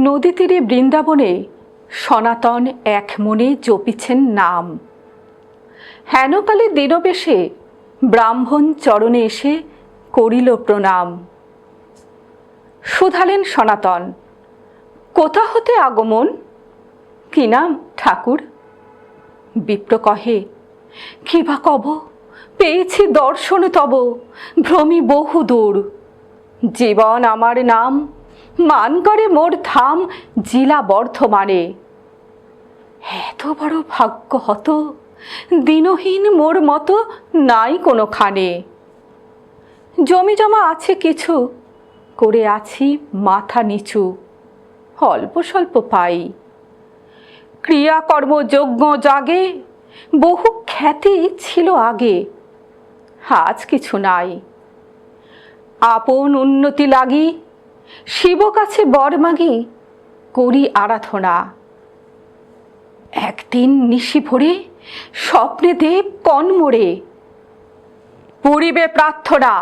নদী তীরে বৃন্দাবনে সনাতন এক মনে জপিছেন নাম। হেনকালে দিনবেশে ব্রাহ্মণ চরণে এসে করিল প্রণাম। শুধালেন সনাতন, কোথা হতে আগমন? কি নাম ঠাকুর? বিপ্র কহে, কি বা কব? পেয়েছি দর্শন তব, ভ্রমি বহু দূর জীবন আমার নাম মান করে মোর ধাম জিলা বর্ধমানে। এত বড় ভাগ্য হত, দিনহীন মোর মতো নাই কোনোখানে। জমি জমা আছে কিছু, করে আছি মাথা নিচু, অল্প স্বল্প পাই। ক্রিয়াকর্ম যজ্ঞ জাগে, বহু খ্যাতি ছিল আগে, আজ কিছু নাই। আপন উন্নতি লাগি শিব কাছে বর মাগি করি আরাধনা। একদিন নিশি ভরে স্বপ্নে দেব কনমোড়ে পুরিবে প্রার্থনা,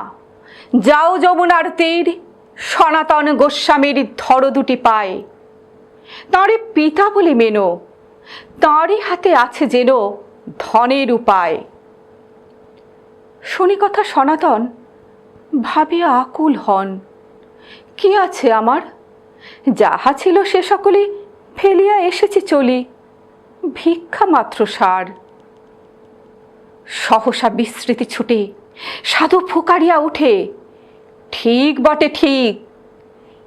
যাও যমুনার তীর, সনাতন গোস্বামীর ধর দুটি পায়। তাঁরে পিতা বলে মেনো, তাঁরই হাতে আছে যেন ধনের উপায়। শুনি কথা সনাতন, ভাবিয়া আকুল হন। কি আছে আমার? যাহা ছিল সে সকলে ফেলিয়া এসেছি চলি। ভিক্ষা মাত্র সার। সহসা বিস্মৃতি ছুটে সাধু ফুকারিয়া উঠে। ঠিক বটে, ঠিক।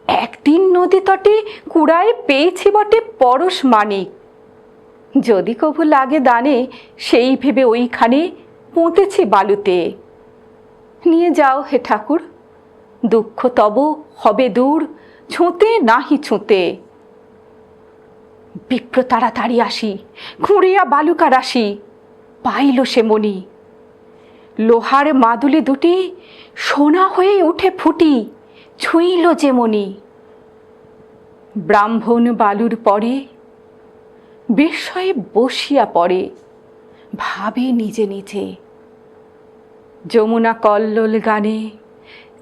একদিন নদী তটে কুড়ায় পেয়েছি বটে পরশ মানিক যদি কভু লাগে দানে, সেই ভেবে ওইখানে পুঁতেছি বালুতে। নিয়ে যাও হে ঠাকুর। দুঃখ তব হবে দূর, ছুঁতে নাহি ছুঁতে। বিপ্র তাড়াতাড়ি আসি, খুঁড়িয়া বালুকা রাশি, পাইল সে মণি। লোহার মাদুলি দুটি সোনা হয়ে উঠে ফুটি, ছুঁইল যে মণি। ব্রাহ্মণ বালুর পরে, বিস্ময়ে বসিয়া পড়ে, ভাবে নিজে নিজে। যমুনা কল্লোল গানে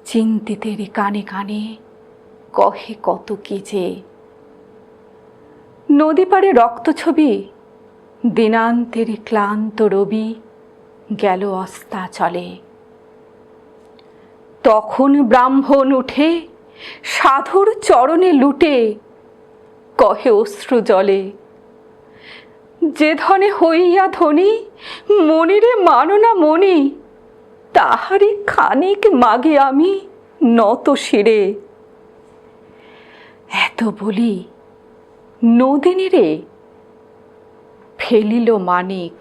চিন্তিতের কানে কানে কহে কত কি যে। নদী পাড়ে রক্ত ছবি, দিনান্তের ক্লান্ত রবি গেল অস্তা চলে। তখন ব্রাহ্মণ উঠে সাধুর চরণে লুটে, কহে অশ্রু জলে, যে ধনে হইয়া ধনী, মনিরে মানো না মনি তাহারই খানিক মাগে আমি নত শিরে। এত বলি নদিনীরে ফেলিল মানিক।